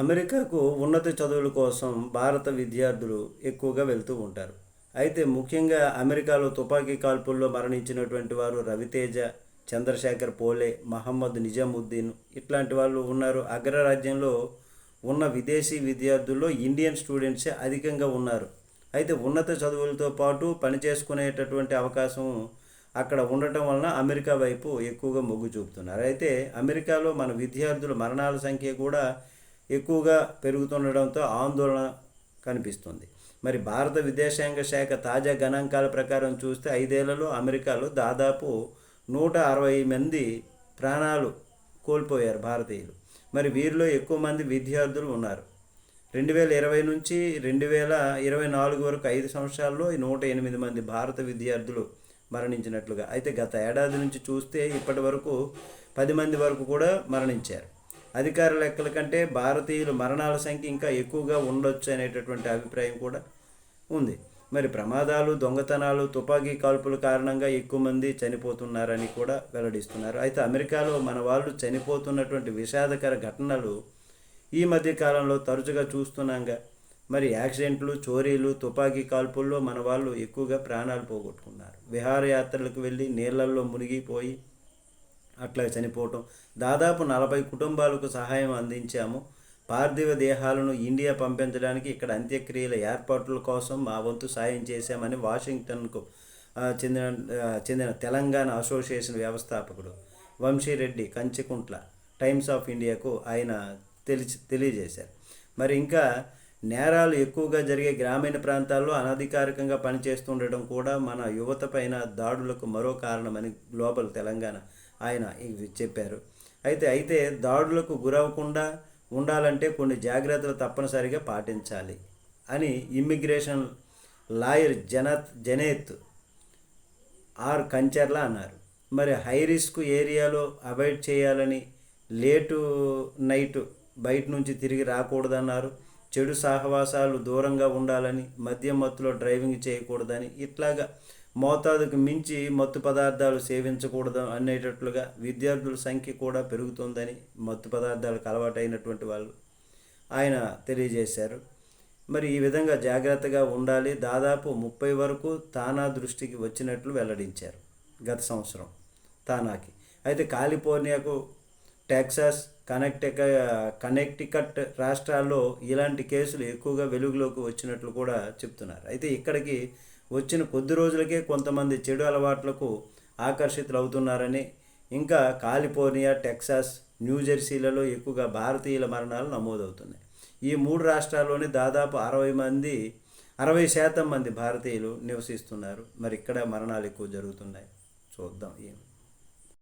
అమెరికాకు ఉన్నత చదువుల కోసం భారత విద్యార్థులు ఎక్కువగా వెళ్తూ ఉంటారు. అయితే ముఖ్యంగా అమెరికాలో తుపాకీ కాల్పుల్లో మరణించినటువంటి వారు రవితేజ చంద్రశేఖర్ పోలే మహమ్మద్ నిజాముద్దీన్ ఇట్లాంటి వాళ్ళు ఉన్నారు. అగ్రరాజ్యంలో ఉన్న విదేశీ విద్యార్థుల్లో ఇండియన్ స్టూడెంట్సే అధికంగా ఉన్నారు. అయితే ఉన్నత చదువులతో పాటు పని చేసుకునేటటువంటి అవకాశం అక్కడ ఉండటం వలన అమెరికా వైపు ఎక్కువగా మొగ్గు చూపుతున్నారు. అయితే అమెరికాలో మన విద్యార్థుల మరణాల సంఖ్య కూడా ఎక్కువగా పెరుగుతుండడంతో ఆందోళన కనిపిస్తుంది. మరి భారత విదేశాంగ శాఖ తాజా గణాంకాల ప్రకారం చూస్తే ఐదేళ్ళలో అమెరికాలో దాదాపు నూట అరవై మంది ప్రాణాలు కోల్పోయారు భారతీయులు. మరి వీరిలో ఎక్కువ మంది విద్యార్థులు ఉన్నారు. రెండు వేల ఇరవై నుంచి రెండు వేల ఇరవై నాలుగు వరకు ఐదు సంవత్సరాల్లో నూట ఎనిమిది మంది భారత విద్యార్థులు మరణించినట్లుగా. అయితే గత ఏడాది నుంచి చూస్తే ఇప్పటి వరకు పది మంది వరకు కూడా మరణించారు. అధికార లెక్కల కంటే భారతీయుల మరణాల సంఖ్య ఇంకా ఎక్కువగా ఉండొచ్చు అనేటటువంటి అభిప్రాయం కూడా ఉంది. మరి ప్రమాదాలు దొంగతనాలు తుపాకీ కాల్పుల కారణంగా ఎక్కువ మంది చనిపోతున్నారని కూడా వెల్లడిస్తున్నారు. అయితే అమెరికాలో మన వాళ్ళు చనిపోతున్నటువంటి విషాదకర ఘటనలు ఈ మధ్య కాలంలో తరచుగా చూస్తున్నాగా. మరి యాక్సిడెంట్లు చోరీలు తుపాకీ కాల్పుల్లో మన వాళ్ళు ఎక్కువగా ప్రాణాలు పోగొట్టుకున్నారు. విహారయాత్రలకు వెళ్ళి నీళ్ళల్లో మునిగిపోయి అట్లా చనిపోవటం. దాదాపు నలభై కుటుంబాలకు సహాయం అందించాము. పార్థివ దేహాలను ఇండియా పంపించడానికి ఇక్కడ అంత్యక్రియల ఏర్పాట్ల కోసం మా వంతు సాయం చేశామని వాషింగ్టన్కు చెందిన చెందిన తెలంగాణ అసోసియేషన్ వ్యవస్థాపకుడు వంశీరెడ్డి కంచికుంట్ల టైమ్స్ ఆఫ్ ఇండియాకు ఆయన తెలిసి తెలియజేశారు. మరి ఇంకా నేరాలు ఎక్కువగా జరిగే గ్రామీణ ప్రాంతాల్లో అనధికారికంగా పనిచేస్తుండడం కూడా మన యువత పైన దాడులకు మరో కారణమని గ్లోబల్ తెలంగాణ ఆయన చెప్పారు. అయితే అయితే దాడులకు గురవకుండా ఉండాలంటే కొన్ని జాగ్రత్తలు తప్పనిసరిగా పాటించాలి అని immigration lawyer Jeanette Jeanette R Kancharla అన్నారు. మరి హై రిస్క్ ఏరియాలో అవాయిడ్ చేయాలని లేటు నైట్ బయట నుంచి తిరిగి రాకూడదన్నారు. చెడు సహవాసాలు దూరంగా ఉండాలని మద్యం మత్తులో డ్రైవింగ్ చేయకూడదని ఇట్లాగా మోతాదుకు మించి మత్తు పదార్థాలు సేవించకూడదు అనేటట్లుగా విద్యార్థుల సంఖ్య కూడా పెరుగుతుందని మత్తు పదార్థాలకు అలవాటైనటువంటి వాళ్ళు ఆయన తెలియజేశారు. మరి ఈ విధంగా జాగ్రత్తగా ఉండాలి. దాదాపు ముప్పై వరకు తానా దృష్టికి వచ్చినట్లు వెల్లడించారు గత సంవత్సరం తానాకి. అయితే కాలిఫోర్నియాకు టెక్సాస్ కనెక్టిక కనెక్టికట్ రాష్ట్రాల్లో ఇలాంటి కేసులు ఎక్కువగా వెలుగులోకి వచ్చినట్లు కూడా చెప్తున్నారు. అయితే ఇక్కడికి వచ్చిన కొద్ది రోజులకే కొంతమంది చెడు అలవాట్లకు ఆకర్షితులు అవుతున్నారని ఇంకా కాలిఫోర్నియా టెక్సాస్ న్యూజెర్సీలలో ఎక్కువగా భారతీయుల మరణాలు నమోదవుతున్నాయి. ఈ మూడు రాష్ట్రాల్లోని దాదాపు అరవై మంది అరవై శాతం మంది భారతీయులు నివసిస్తున్నారు. మరి ఇక్కడ మరణాలు ఎక్కువ జరుగుతున్నాయి. చూద్దాం ఏమి